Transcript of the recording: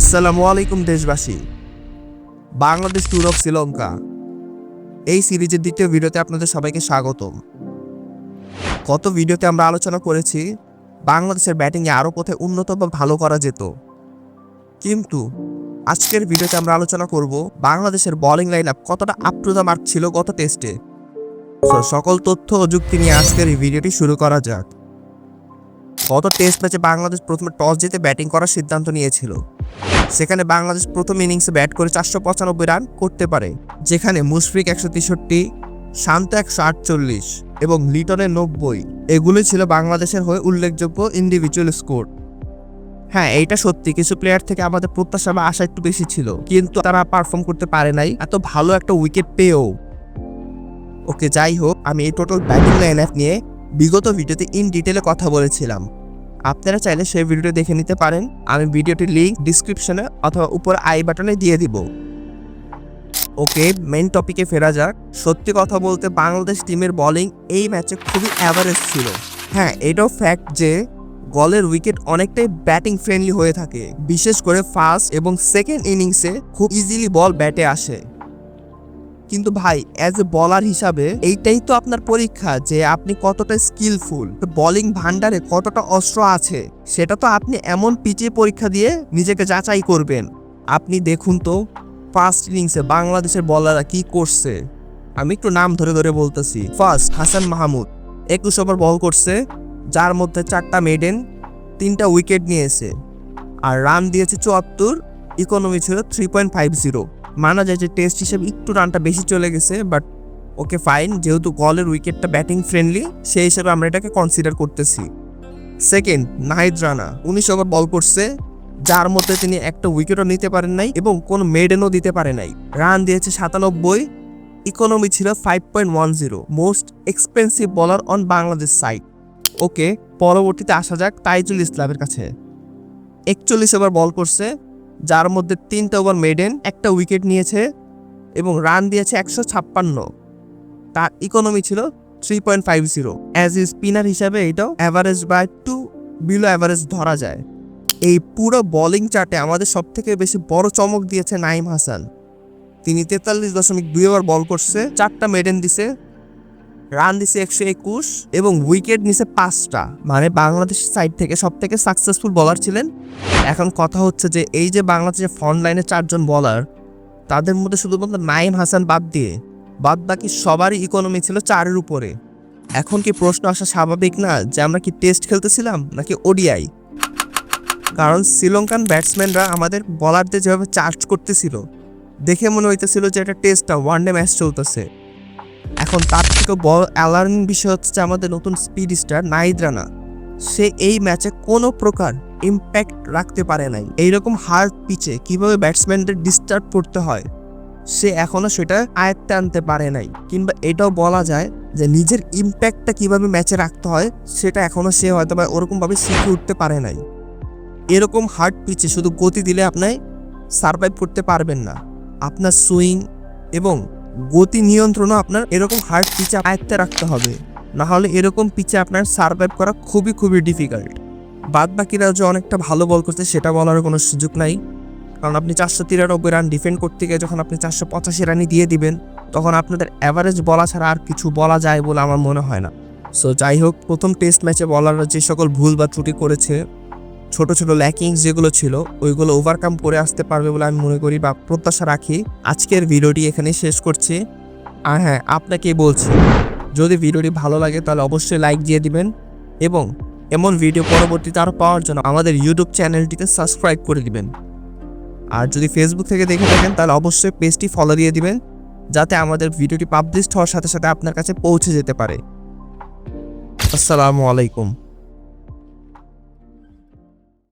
আসসালামু আলাইকুম, দেশবাসী। বাংলাদেশ ট্যুর অফ শ্রীলঙ্কা এই সিরিজের দ্বিতীয় ভিডিওতে আপনাদের সবাইকে স্বাগতম। গত ভিডিওতে আমরা আলোচনা করেছি, বাংলাদেশের ব্যাটিংয়ে আরও পথে উন্নত বা ভালো করা যেত। কিন্তু আজকের ভিডিওতে আমরা আলোচনা করব, বাংলাদেশের বোলিং লাইন আপ কতটা আপ টু দ্য মার্ক ছিল গত টেস্টে সকল তথ্য ও যুক্তি নিয়ে আজকের এই ভিডিওটি শুরু করা যাক। গত টেস্ট ম্যাচে বাংলাদেশ প্রথমে টস জিতে ব্যাটিং করার সিদ্ধান্ত নিয়েছিল। সেখানে বাংলাদেশ প্রথম ইনিংসে ব্যাট করে চারশো পঁচানব্বই রান করতে পারে, যেখানে মুশফিক একশো তেষট্টি, শান্ত একশো আটচল্লিশ এবং লিটনের নব্বই। এগুলি ছিল বাংলাদেশের হয়ে উল্লেখযোগ্য ইন্ডিভিজুয়াল স্কোর হ্যাঁ এইটা সত্যি, কিছু প্লেয়ার থেকে আমাদের প্রত্যাশা বা আশা একটু বেশি ছিল, কিন্তু তারা পারফর্ম করতে পারে নাই, এত ভালো একটা উইকেট পেয়েও। ওকে, যাই হোক, আমি এই টোটাল ব্যাটিং লাইন নিয়ে বিগত ভিডিওতে ইন ডিটেলে কথা বলেছিলাম। আপনারা চাইলে সেই ভিডিওটি দেখে নিতে পারেন। আমি ভিডিওটির লিঙ্ক ডিসক্রিপশনে অথবা উপর আই বাটনে দিয়ে দিব। ওকে মেন টপিকে ফেরা যাক। সত্যি কথা বলতে বাংলাদেশ টিমের বোলিং এই ম্যাচে খুবই অ্যাভারেজ ছিল। হ্যাঁ এটাও ফ্যাক্ট যে গলের উইকেট অনেকটাই ব্যাটিং ফ্রেন্ডলি হয়ে থাকে। বিশেষ করে ফার্স্ট এবং সেকেন্ড ইনিংসে খুব ইজিলি বল ব্যাটে আসে। কিন্তু ভাই অ্যাজ এ বলার হিসাবে এইটাই তো আপনার পরীক্ষা যে আপনি কতটা স্কিলফুল বোলিং ভান্ডারে কতটা অস্ত্র আছে, সেটা তো আপনি এমন পিচে পরীক্ষা দিয়ে নিজেকে যাচাই করবেন। আপনি দেখুন তো ফার্স্ট ইনিংসে বাংলাদেশের বলাররা কি করছে। আমি একটু নাম ধরে ধরে বলতেছি। ফার্স্ট হাসান মাহমুদ। একুশ ওভার বল করছে, যার মধ্যে চারটা মেডেন তিনটা উইকেট নিয়েছে। আর রান দিয়েছে চুয়াত্তর ইকোনমি ছিল থ্রি পয়েন্ট ফাইভ জিরো মানা যায় যে টেস্ট হিসেবে একটু রানটা বেশি চলে গেছে বাট ওকে ফাইন যেহেতু গলের উইকেটটা ব্যাটিং ফ্রেন্ডলি সেই হিসেবে আমরা এটাকে কনসিডার করতেছি। সেকেন্ড নাহিদ রানা উনিশ ওভার বল করছে, যার মধ্যে তিনি একটা উইকেটও নিতে পারেন নাই এবং কোনো মেডেনও দিতে পারে নাই। রান দিয়েছে সাতানব্বই ইকোনমি ছিল five point one zero most expensive bowler on Bangladesh side okay পরবর্তীতে আসা যাক তাইজুল ইসলামের কাছে। একচল্লিশ ওভার বল করছে যার মধ্যে তিনটা ওভার মেডেন, একটা উইকেট নিয়েছে এবং রান দিয়েছে একশো ছাপ্পান্ন। তার ইকোনমি ছিল three point five zero as a spinner হিসাবে এটাও অ্যাভারেজ বা একটু বিলো অ্যাভারেজ ধরা যায়। এই পুরো বোলিং চার্টে আমাদের সব থেকে বেশি বড় চমক দিয়েছে নাইম হাসান। তিনি তেতাল্লিশ দশমিক দুই ওভার বল করছে, চারটা মেডেন দিছে রান দিছে একশো একুশ এবং উইকেট নিছে পাঁচটা। মানে বাংলাদেশ সাইড থেকে সব থেকে সাকসেসফুল বলার ছিলেন। এখন কথা হচ্ছে যে, এই যে বাংলাদেশের ফ্রন্ট লাইনে চারজন বলার তাদের মধ্যে শুধুমাত্র নাইম হাসান বাদ দিয়ে বাদ বাকি সবারই ইকোনমি ছিল চারের উপরে। এখন কি প্রশ্ন আসা স্বাভাবিক না যে, আমরা কি টেস্ট খেলতেছিলাম নাকি ওডিআই কারণ শ্রীলঙ্কান ব্যাটসম্যানরা আমাদের বলারদের যেভাবে চার্জ করতেছিল, দেখে মনে হইতেছিল যে, এটা টেস্টটা ওয়ান ডে ম্যাচ চলতেছে। এখন তার থেকে বড় অ্যালার্মিং বিষয় হচ্ছে আমাদের নতুন স্পিড স্টার নাইদ রানা। সে এই ম্যাচে কোনো প্রকার ইম্প্যাক্ট রাখতে পারে নাই। এইরকম হার্ড পিচে কীভাবে ব্যাটসম্যানদের ডিস্টার্ব করতে হয়, সে এখনও সেটা আয়ত্তে আনতে পারে নাই। কিংবা এটাও বলা যায় যে নিজের ইম্প্যাক্টটা কীভাবে ম্যাচে রাখতে হয়, সেটা এখনও সে হয়তো বা ওরকমভাবে শিখে উঠতে পারে নাই। এরকম হার্ড পিচে শুধু গতি দিলে আপনি সার্ভাইভ করতে পারবেন না। আপনার সুইং এবং গতি নিয়ন্ত্রণও আপনার এরকম হার্ড পিচে আয়ত্তে রাখতে হবে। না হলে এরকম পিচে আপনার সার্ভাইভ করা খুবই খুবই ডিফিকাল্ট বাদ বাকিরা যে অনেকটা ভালো বল করছে, সেটা বলার কোনো সুযোগ নাই। কারণ আপনি চারশো তিরানব্বই রান ডিফেন্ড করতে গিয়ে যখন আপনি চারশো পঁচাশি রানই দিয়ে দিবেন, তখন আপনাদের অ্যাভারেজ বলা ছাড়া আর কিছু বলা যায় বলে আমার মনে হয় না। সো যাই হোক, প্রথম টেস্ট ম্যাচে বলাররা যে সকল ভুল বা ত্রুটি করেছে ছোট ছোট ল্যাকিংস যেগুলো ছিল, ওইগুলো ওভারকাম করে আসতে পারবে বলে আমি মনে করি বা প্রত্যাশা রাখি। আজকের ভিডিওটি এখানেই শেষ করছি। আর হ্যাঁ আপনাকে বলছি, যদি ভিডিওটি ভালো লাগে তাহলে অবশ্যই লাইক দিয়ে দিবেন এবং এমন ভিডিও পরবর্তীতে আরও পাওয়ার জন্য আমাদের ইউটিউব চ্যানেলটিতে সাবস্ক্রাইব করে দিবেন। আর যদি ফেসবুক থেকে দেখে থাকেন তাহলে অবশ্যই পেজটি ফলো দিয়ে দিবেন, যাতে আমাদের ভিডিওটি পাবলিশড হওয়ার সাথে সাথে আপনার কাছে পৌঁছে যেতে পারে। আসসালামু আলাইকুম।